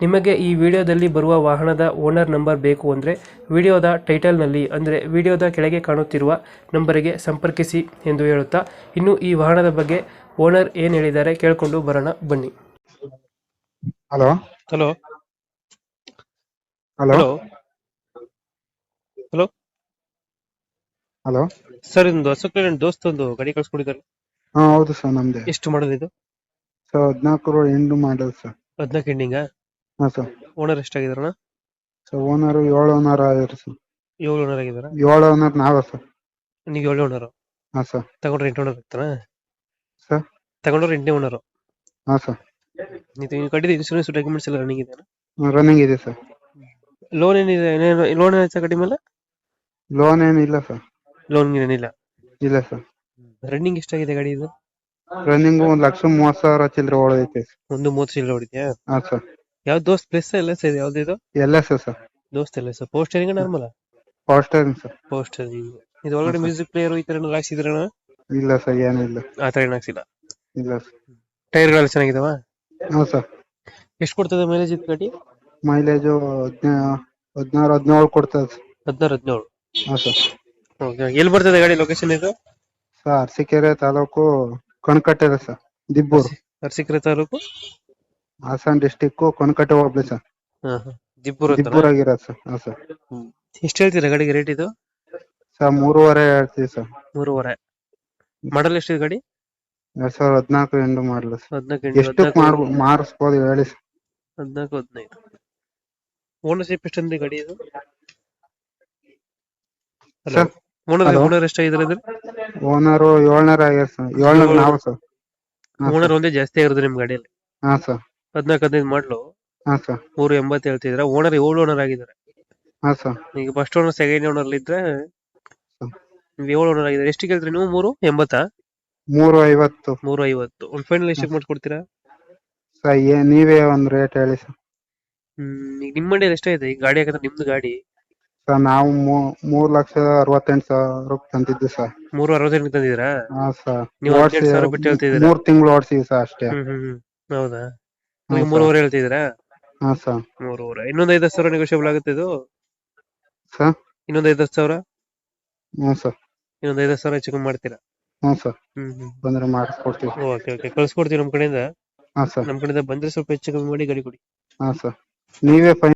ನಿಮಗೆ ಈ ವಿಡಿಯೋದಲ್ಲಿ ಬರುವ ವಾಹನದ ಓನರ್ ನಂಬರ್ ಬೇಕು ಅಂದರೆ ವಿಡಿಯೋದ ಟೈಟಲ್ನಲ್ಲಿ ಅಂದರೆ ವಿಡಿಯೋದ ಕೆಳಗೆ ಕಾಣುತ್ತಿರುವ ನಂಬರಿಗೆ ಸಂಪರ್ಕಿಸಿ ಎಂದು ಹೇಳುತ್ತಾ ಇನ್ನು ಈ ವಾಹನದ ಬಗ್ಗೆ ಓನರ್ ಏನು ಹೇಳಿದ್ದಾರೆ ಕೇಳಿಕೊಂಡು ಬರೋಣ ಬನ್ನಿ. Hello. Hello. Hello. Hello. Hello. Hello. Sir ಇದೊಂದು ಅಶೋಕ್ ಲೇಲ್ಯಾಂಡ್ ದೋಸ್ತ್ ಒಂದು ಗಾಡಿ ಕಳ್ಸ್ಕೊಂಡಿದ್ದಾರೆ. ಹಾ ಹೌದು ಸರ್ ನಮ್ದೇ. ಎಷ್ಟು ಮಾಡೋದು ಇದು? ಸರ್ ಹದಿನಾಲ್ಕು ಎಂಟು ಮಾಡಲ್ ಸರ್. ಹದಿನಾಲ್ಕು ಎಂಡಿಂಗ ಹಾ ಸರ್. ಓನರ್ ಎಷ್ಟಾಗಿದಾರಣ ಸರ್ ಓನರ್ ಏಳು ಓನರ್ ಆಗಿರಿ ಸರ್. ಏಳು ಓನರ್ ಆಗಿದಾರ ಏಳು ಓನರ್ ನಾವೇ ಸರ್. ನೀವು ಏಳು ಓನರ್ ಹಾ ಸರ್. ತಗೊಂಡ್ರೆ ಎಂಟು ಓನರ್ ಇರ್ತಾರ ಸರ್. ತಗೊಂಡ್ರೆ ಎಂಟನೇ ಓನರ್ ಹಾ ಸರ್. ನೀವು ಕಟ್ಟಿದ ಇನ್ಶೂರೆನ್ಸ್ ಡಾಕ್ಯುಮೆಂಟ್ಸ್ ಎಲ್ಲ ರನ್ನಿಂಗ್ ಇದೆ ರನ್ನಿಂಗ್ ಇದೆ ಸರ್. ಲೋನ್ ಏನಿದೆ ಲೋನ್ ಏನಾಯ್ತಾ ಕಡಿಮೆ ಮೇಲೆ ಲೋನ್ ಏನಿಲ್ಲ ಸರ್. ಲೋನ್ ಏನಿಲ್ಲ ಇಲ್ಲ? ಸರ್. ರನ್ನಿಂಗ್ ಎಷ್ಟಾಗಿದೆ ಗಾಡಿ ಇದು? ರನ್ನಿಂಗ್ ಒಂದ್ ಲಕ್ಷ ಮೂವತ್ ಸಾವಿರ ಚಿಲ್ಲರೆ ಓಡೈತೆ ಒಂದು ಮೂವತ್ತು ಚಿಲ್ಲರೆ ಓಡಿದ್ಯಾ ಹಾ ಸರ್. ಯಾವ ದೋಸ್ತ್ ಪ್ಲಸ್ ಎಲ್ಲ ಸರ್ ಯಾವ್ದು ಇದು? ಎಲ್ಲ ಸರ್ ಸರ್ ದೋಸ್ತ್ ಎಲ್ಲ sir postering normal poster sir postering ಇದು ಒಳಗಡೆ ಮ್ಯೂಸಿಕ್ ಪ್ಲೇಯರ್ ಈ ತರ ಹಾಕ್ಸಿದ್ರಣ ಇಲ್ಲ ಸರ್ ಏನಿಲ್ಲ ಆ ತರ ಏನು ಹಾಕ್ಸಿಲ್ಲ? ಇಲ್ಲ ಸರ್ ಟೈರ್ಗಳೆಲ್ಲ ಚೆನ್ನಾಗಿದಾವ? ಹ್ಞೂ ಸರ್ ಎಷ್ಟು ಕೊಡ್ತದೆ ಮೈಲೇಜ್ ಇದು ಗಾಡಿ? ಮೈಲೇಜ್ ಹದಿನಾ ಹದಿನಾರು ಹದಿನೇಳು ಕೊಡ್ತದೆ ಸರ್ ಹದಿನಾರು ಹದಿನೇಳು. ಹಾಂ ಸರ್ ಓಕೆ ಎಲ್ಲಿ ಬರ್ತದೆ ಗಾಡಿ ಲೊಕೇಶನ್ ಇದು? Sir Arsikere taluk Kankatte sir Dibbur. Arsikere taluk? Hassan district Konakatte ಹೋಗ್ಲಿ ಸರ್ ಹಾ ಹಾ. ದಿಬ್ಬೂರು ದಿಬ್ಬೂರ್ ಆಗಿರೋದು ಸರ್ ಹಾ ಸರ್ ಎಷ್ಟು ಹೇಳ್ತೀರಾ ಗಾಡಿಗೆ ರೇಟ್ ಇದು? ಸರ್ ಮೂರುವರೆ ಹೇಳ್ತೀವಿ ಸರ್ ಮೂರುವರೆ. ಮಾಡಲ್ ಎಷ್ಟು ಗಾಡಿ? ಎರಡ್ ಸಾವಿರದ ಹದಿನಾಲ್ಕು ಎಂಟು ಮಾಡಲು ಸರ್ ಹದಿನಾಲ್ಕು ಎಂಟು ಎಷ್ಟಕ್ಕೆ ಮಾಡ್ಬೋ ಮಾರಿಸ್ಬೋದು ಹೇಳಿ ಸರ್ ಹದಿನಾಲ್ಕು ಹದಿನೈದು. ಓನರ್ಶಿಪ್ ಎಷ್ಟು ಅಂದ್ರೆ ಗಾಡಿ ಇದು? Hello sir owner Hello. Owner ಎಷ್ಟಾಗಿದ್ದಾರೆ ಅಂದ್ರೆ ಓನರು ಏಳ್ನೂರ ಆಗ್ಯಾರ ಸರ್ ಏಳ್ನೂರ ನಾವು ಸರ್ ಹಾ ಓನರ್ ಒಂದೇ ಜಾಸ್ತಿ ಆಗಿರೋದು ನಿಮ್ ಗಾಡಿಯಲ್ಲಿ. ಹಾ ಸರ್ ಹದಿನಾಲ್ಕು ಹದಿನೈದು ಮಾಡ್ಲು. ಹಾ ಸರ್. ಮೂರು ಎಂಬತ್ತು ಹೇಳ್ತಿದ್ರ ಓನರ್ ಏಳು ಓನರ್ ಆಗಿದ್ದಾರೆ. ಹಾ ಸರ್. ಈಗ ಫಸ್ಟ್ ಓನರ್ ಸೆಕೆಂಡ್ ಓನರ್ ಇದ್ರೆ ಏಳು ಓನರ್ ಆಗಿದ್ದಾರೆ? ಎಷ್ಟು ಕೇಳ್ತೀರಿ ನೀವು? ಮೂರು ಎಂಬತ್ತಾ? ಮೂರು ಐವತ್ತು. ಮೂರು ಐವತ್ತು. ಒಂದು ಫೈನಲ್ ಎಷ್ಟು ಮಾಡ್ಕೊಡ್ತೀರಾ? ಸರ್ ಏ ನೀವೇ ಒಂದು ರೇಟ್ ಹೇಳಿ ಸರ್. ಹ್ಮ್ ಈಗ ನಿಮ್ಮ ಮಂಡಿಯಲ್ಲಿ ಎಷ್ಟಾಗಿದೆ ಈ ಗಾಡಿ ಯಾಕಂದ್ರೆ ನಿಮ್ದು ಗಾಡಿ? ಸರ್ ನಾವು ಮೂ- ಮೂರ್ ಲಕ್ಷ ಅರವತ್ತೆಂಟು ಸಾವಿರ ತಂದಿದ್ದು ಸರ್. ಮೂರು ಅರವತ್ತೆಂಟು ತಂದಿದ್ರಾ ಹಾ ಸರ್. ನೀವು ಹದಿನೆಂಟು ಸಾವಿರ ಬಿಟ್ಟು ಹೇಳ್ತಿದ್ದೀರಾ? ಮೂರ್ ತಿಂಗಳು ಓಡಿಸಿವಿ ಸರ್ ಅಷ್ಟೇ. ಹ್ಮ್ ಹ್ಮ್ ಹ್ಮ್. ಹೌದಾ? Sir. ಮೂರುವರೆ ಹೇಳ್ತಿದ್ದೀರಾ? ಹಾ ಸರ್. ಮೂರುವರೆ. ಇನ್ನೊಂದು ಐದು ಸಾವಿರ ನೆಗೋಷಿಯಬಲ್ ಆಗುತ್ತೆ ಇದು? ಸರ್? ಇನ್ನೊಂದು ಐದು ಸಾವಿರ? ಹ್ಞೂ ಸರ್. ಇನ್ನೊಂದು ಐದು ಸಾವಿರ ಹೆಚ್ಚು ಕಮ್ಮಿ ಮಾಡ್ತೀರಾ? ಹ್ಞೂ ಸರ್. ಹ್ಮ್ ಹ್ಮ್. ಬಂದ್ರೆ ಮಾಡಿಸ್ಕೊಡ್ತೀವಿ. Okay okay. ಕಳ್ಸ್ಕೊಡ್ತೀವಿ ನಮ್ಮ ಕಡೆಯಿಂದ? ಹಾ ಸರ್. ನಮ್ಮ ಕಡೆಯಿಂದ ಬಂದ್ರೆ ಸ್ವಲ್ಪ ಹೆಚ್ಚು ಕಮ್ಮಿ ಮಾಡಿ ಗಾಡಿ ಕೊಡಿ. ಹಾ ಸರ್. ನೀವೇ ಫೈನ್